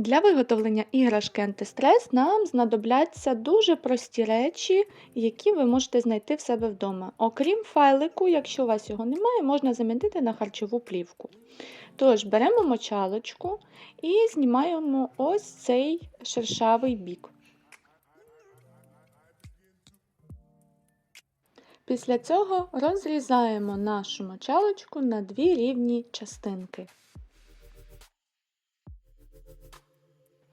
Для виготовлення іграшки антистрес нам знадобляться дуже прості речі, які ви можете знайти в себе вдома. Окрім файлику, якщо у вас його немає, можна замінити на харчову плівку. Тож, беремо мочалочку і знімаємо ось цей шершавий бік. Після цього розрізаємо нашу мочалочку на дві рівні частинки.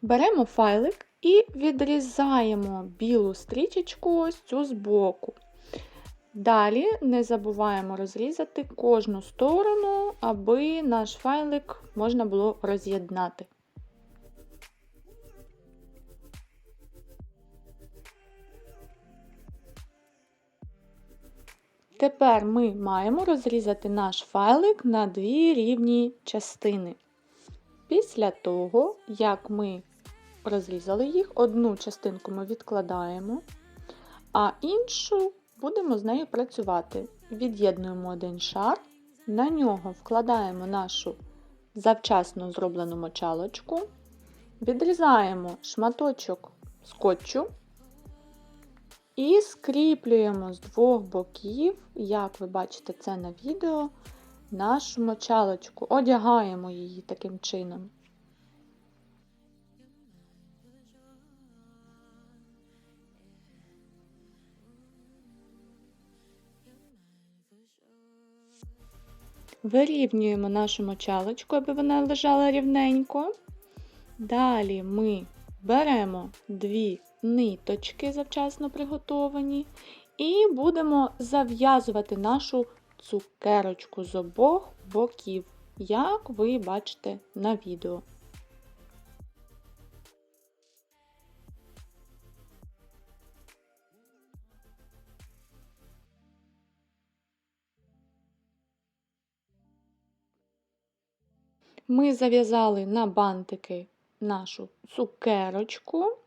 Беремо файлик і відрізаємо білу стрічечку ось цю збоку. Далі не забуваємо розрізати кожну сторону, аби наш файлик можна було роз'єднати. Тепер ми маємо розрізати наш файлик на дві рівні частини. Після того, як ми розрізали їх, одну частинку ми відкладаємо, а іншу будемо з нею працювати. Від'єднуємо один шар, на нього вкладаємо нашу завчасно зроблену мочалочку, відрізаємо шматочок скотчу і скріплюємо з двох боків, як ви бачите це на відео, нашу мочалочку, одягаємо її таким чином. Вирівнюємо нашу мочалочку, аби вона лежала рівненько. Далі ми беремо дві ниточки завчасно приготовані, і будемо зав'язувати нашу цукерочку з обох боків, як ви бачите на відео. Ми зав'язали на бантики нашу цукерочку.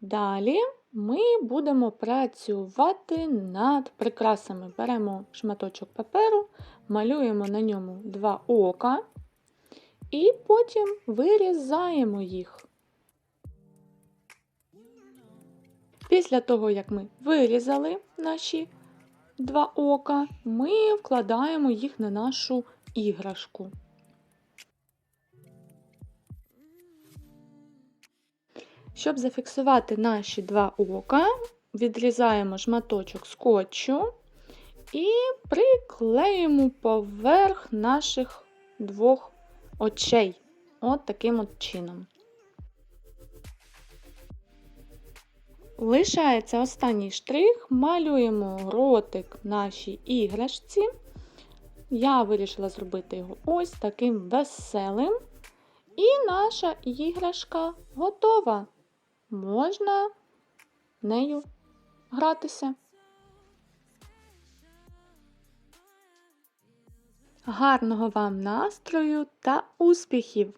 Далі ми будемо працювати над прикрасами. Беремо шматочок паперу, малюємо на ньому два ока і потім вирізаємо їх. Після того, як ми вирізали наші два ока, ми вкладаємо їх на нашу іграшку. Щоб зафіксувати наші два ока, відрізаємо шматочок скотчу і приклеїмо поверх наших двох очей. От таким от чином. Лишається останній штрих, малюємо ротик нашій іграшці. Я вирішила зробити його ось таким веселим. І наша іграшка готова можна нею гратися. Гарного вам настрою та успіхів!